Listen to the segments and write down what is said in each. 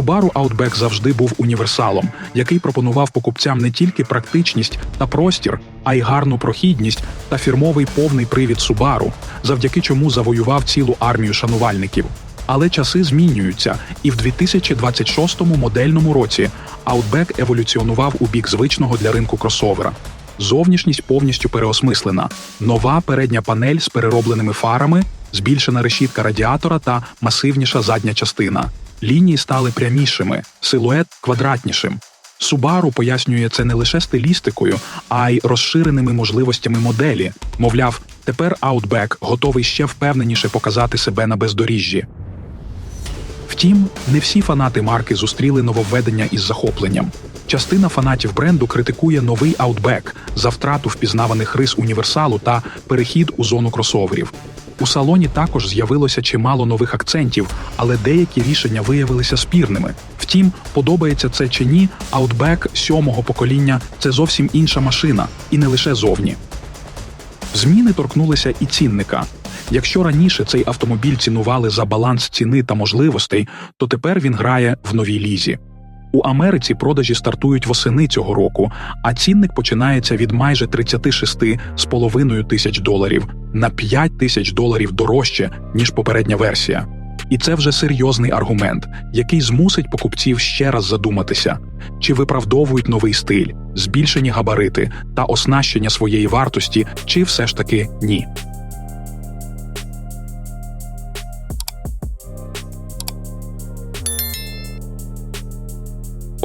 Subaru Outback завжди був універсалом, який пропонував покупцям не тільки практичність та простір, а й гарну прохідність та фірмовий повний привід Subaru, завдяки чому завоював цілу армію шанувальників. Але часи змінюються, і в 2026 модельному році Outback еволюціонував у бік звичного для ринку кросовера. Зовнішність повністю переосмислена. Нова передня панель з переробленими фарами, збільшена решітка радіатора та масивніша задня частина. Лінії стали прямішими, силует квадратнішим. Subaru пояснює це не лише стилістикою, а й розширеними можливостями моделі. Мовляв, тепер Outback готовий ще впевненіше показати себе на бездоріжжі. Втім, не всі фанати марки зустріли нововведення із захопленням. Частина фанатів бренду критикує новий Outback за втрату впізнаваних рис універсалу та перехід у зону кросоверів. У салоні також з'явилося чимало нових акцентів, але деякі рішення виявилися спірними. Втім, подобається це чи ні, Outback сьомого покоління це зовсім інша машина, і не лише зовні. Зміни торкнулися і цінника. Якщо раніше цей автомобіль цінували за баланс ціни та можливостей, то тепер він грає в новій лізі. У Америці продажі стартують восени цього року, а цінник починається від майже 36,5 тисяч доларів на 5 тисяч доларів дорожче, ніж попередня версія. І це вже серйозний аргумент, який змусить покупців ще раз задуматися, чи виправдовують новий стиль, збільшені габарити та оснащення своєї вартості, чи все ж таки ні.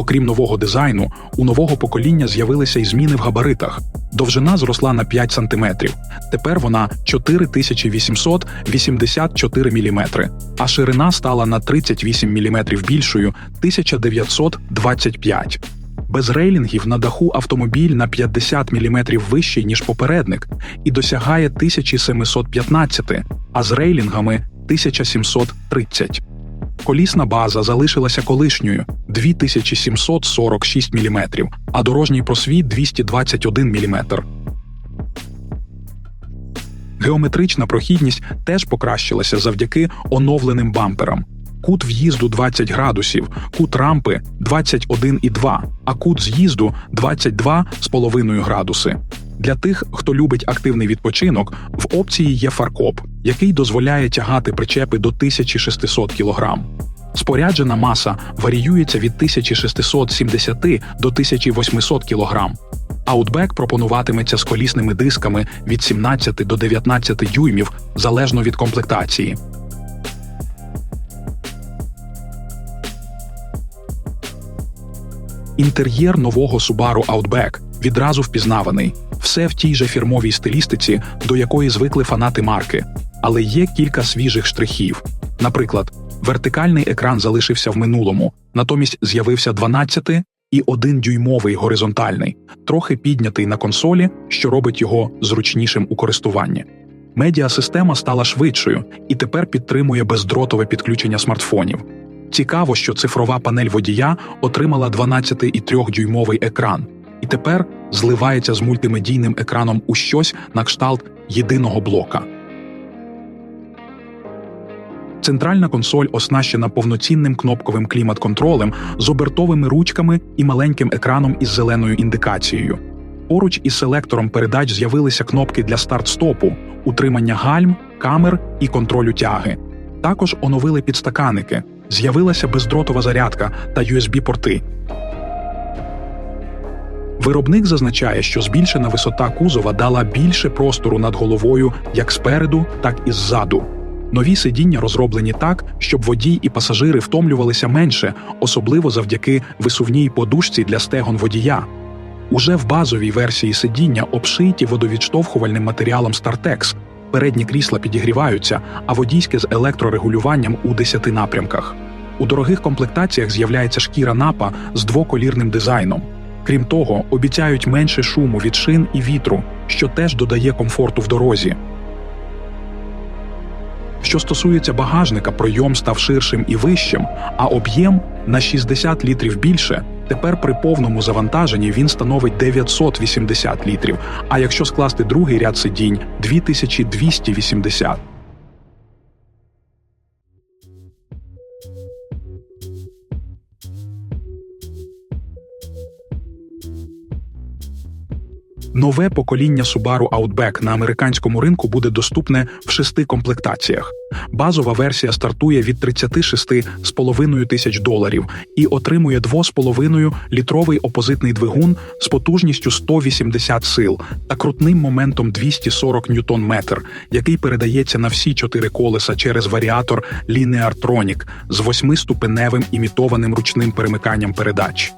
Окрім нового дизайну, у нового покоління з'явилися й зміни в габаритах. Довжина зросла на 5 см. Tепер вона 4884 мм, а ширина стала на 38 мм більшою 1925 без рейлінгів на даху автомобіль на 50 мм вищий, ніж попередник, і досягає 1715, а з рейлінгами 1730. Колісна база залишилася колишньою 2746 мм, а дорожній просвіт 221 мм. Геометрична прохідність теж покращилася завдяки оновленим бамперам. Кут в'їзду 20 градусів, кут рампи 21,2, а кут з'їзду 22,5 градуси. Для тих, хто любить активний відпочинок, в опції є фаркоп, який дозволяє тягати причепи до 1600 кг. Споряджена маса варіюється від 1670 до 1800 кг. Outback пропонуватиметься з колісними дисками від 17 до 19 дюймів залежно від комплектації. Інтер'єр нового Subaru Outback відразу впізнаваний, все в тій же фірмовій стилістиці, до якої звикли фанати марки. Але є кілька свіжих штрихів. Наприклад, вертикальний екран залишився в минулому, натомість з'явився 12 і 1 дюймовий горизонтальний, трохи піднятий на консолі, що робить його зручнішим у користуванні. Медіасистема стала швидшою і тепер підтримує бездротове підключення смартфонів. Цікаво, що цифрова панель водія отримала 12,3-дюймовий екран, і тепер зливається з мультимедійним екраном у щось на кшталт єдиного блока. Центральна консоль оснащена повноцінним кнопковим клімат-контролем з обертовими ручками і маленьким екраном із зеленою індикацією. Поруч із селектором передач з'явилися кнопки для старт-стопу, утримання гальм, камер і контролю тяги. Також оновили підстаканники, з'явилася бездротова зарядка та USB-порти. Виробник зазначає, що збільшена висота кузова дала більше простору над головою як спереду, так і ззаду. Нові сидіння розроблені так, щоб водій і пасажири втомлювалися менше, особливо завдяки висувній подушці для стегон водія. Уже в базовій версії сидіння обшиті водовідштовхувальним матеріалом StarTex. Передні крісла підігріваються, а водійське з електрорегулюванням у 10 напрямках. У дорогих комплектаціях з'являється шкіра напа з двоколірним дизайном. Крім того, обіцяють менше шуму від шин і вітру, що теж додає комфорту в дорозі. Що стосується багажника, пройом став ширшим і вищим, а об'єм на 60 літрів більше. Тепер при повному завантаженні він становить 980 літрів. А якщо скласти другий ряд сидінь 2280. Нове покоління Subaru Outback на американському ринку буде доступне в шести комплектаціях. Базова версія стартує від 36,5 тисяч доларів і отримує 2,5 літровий опозитний двигун з потужністю 180 сил та крутним моментом 240 ньютон-метр, який передається на всі чотири колеса через варіатор Lineartronic з восьмиступеневим імітованим ручним перемиканням передач.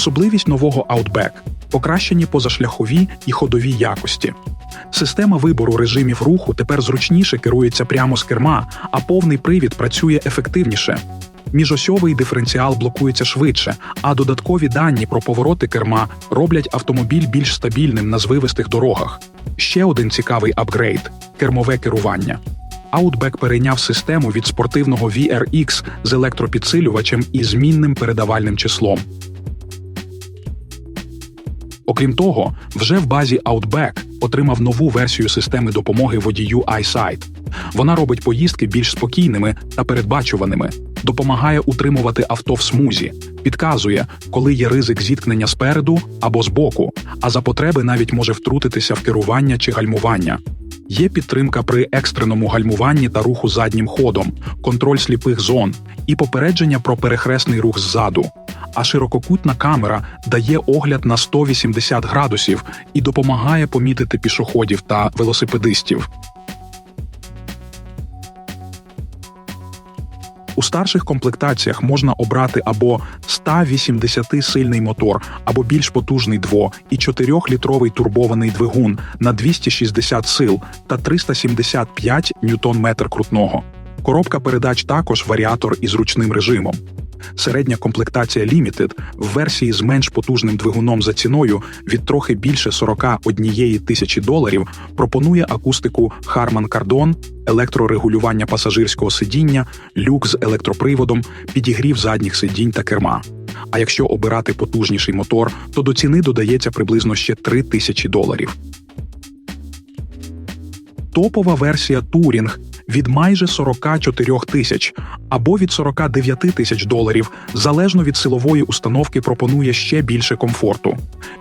Особливість нового Outback – покращені позашляхові і ходові якості. Система вибору режимів руху тепер зручніше керується прямо з керма, а повний привід працює ефективніше. Міжосьовий диференціал блокується швидше, а додаткові дані про повороти керма роблять автомобіль більш стабільним на звивистих дорогах. Ще один цікавий апгрейд кермове керування. Outback перейняв систему від спортивного VRX з електропідсилювачем і змінним передавальним числом. Окрім того, вже в базі Outback отримав нову версію системи допомоги водію iSight. Вона робить поїздки більш спокійними та передбачуваними, допомагає утримувати авто в смузі, підказує, коли є ризик зіткнення спереду або збоку, а за потреби навіть може втрутитися в керування чи гальмування. Є підтримка при екстреному гальмуванні та руху заднім ходом, контроль сліпих зон і попередження про перехресний рух ззаду. А ширококутна камера дає огляд на 180 градусів і допомагає помітити пішоходів та велосипедистів. У старших комплектаціях можна обрати або 180-сильний мотор, або більш потужний дво- і 4-літровий турбований двигун на 260 сил та 375 ньютон-метр крутного. Коробка передач також варіатор із ручним режимом. Середня комплектація Limited в версії з менш потужним двигуном за ціною від трохи більше 41 тисячі доларів пропонує акустику Harman Kardon, електрорегулювання пасажирського сидіння, люк з електроприводом, підігрів задніх сидінь та керма. А якщо обирати потужніший мотор, то до ціни додається приблизно ще 3 тисячі доларів. Топова версія Touring від майже 44 тисяч або від 49 тисяч доларів, залежно від силової установки, пропонує ще більше комфорту.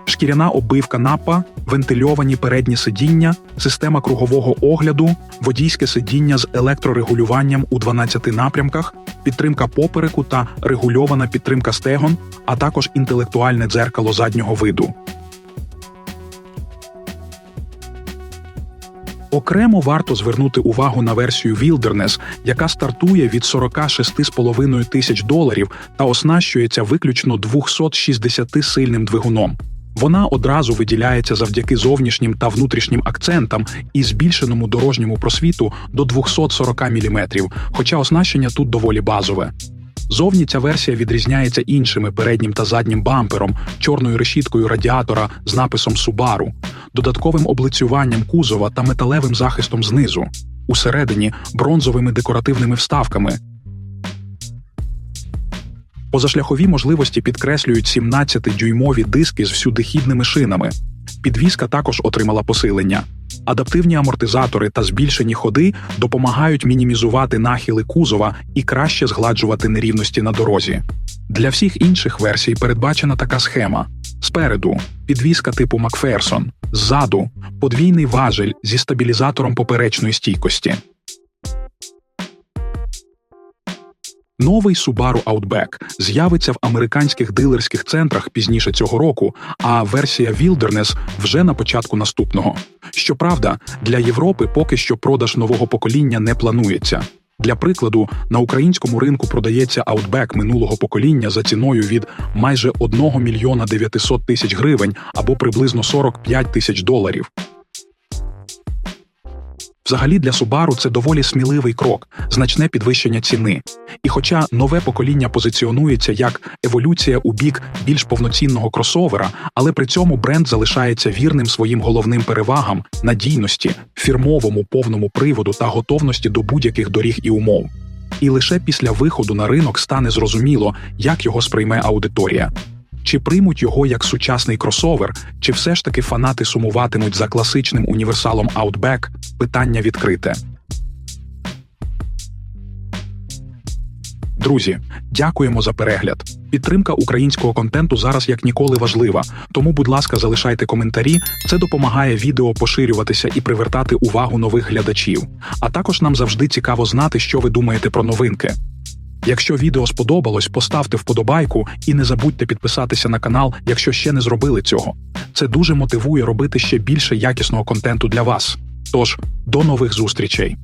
Шкіряна оббивка напа, вентильовані передні сидіння, система кругового огляду, водійське сидіння з електрорегулюванням у 12 напрямках, підтримка попереку та регульована підтримка стегон, а також інтелектуальне дзеркало заднього виду. Окремо варто звернути увагу на версію Wilderness, яка стартує від 46,5 тисяч доларів та оснащується виключно 260-сильним двигуном. Вона одразу виділяється завдяки зовнішнім та внутрішнім акцентам і збільшеному дорожньому просвіту до 240 мм, хоча оснащення тут доволі базове. Зовні ця версія відрізняється іншими переднім та заднім бампером, чорною решіткою радіатора з написом Subaru, додатковим облицюванням кузова та металевим захистом знизу, усередині бронзовими декоративними вставками. Позашляхові можливості підкреслюють 17-дюймові диски з всюдихідними шинами. Підвізка також отримала посилення. Адаптивні амортизатори та збільшені ходи допомагають мінімізувати нахили кузова і краще згладжувати нерівності на дорозі. Для всіх інших версій передбачена така схема: спереду підвізка типу Макферсон, ззаду подвійний важель зі стабілізатором поперечної стійкості. Новий Subaru Outback з'явиться в американських дилерських центрах пізніше цього року, а версія Wilderness вже на початку наступного. Щоправда, для Європи поки що продаж нового покоління не планується. Для прикладу, на українському ринку продається Outback минулого покоління за ціною від майже 1 мільйона 900 тисяч гривень або приблизно 45 тисяч доларів. Взагалі для Subaru це доволі сміливий крок, значне підвищення ціни. І хоча нове покоління позиціонується як еволюція у бік більш повноцінного кросовера, але при цьому бренд залишається вірним своїм головним перевагам, надійності, фірмовому повному приводу та готовності до будь-яких доріг і умов. І лише після виходу на ринок стане зрозуміло, як його сприйме аудиторія. Чи приймуть його як сучасний кросовер, чи все ж таки фанати сумуватимуть за класичним універсалом Outback – питання відкрите. Друзі, дякуємо за перегляд. Підтримка українського контенту зараз як ніколи важлива. Тому, будь ласка, залишайте коментарі. Це допомагає відео поширюватися і привертати увагу нових глядачів. А також нам завжди цікаво знати, що ви думаєте про новинки. Якщо відео сподобалось, поставте вподобайку і не забудьте підписатися на канал, якщо ще не зробили цього. Це дуже мотивує робити ще більше якісного контенту для вас. Тож, до нових зустрічей!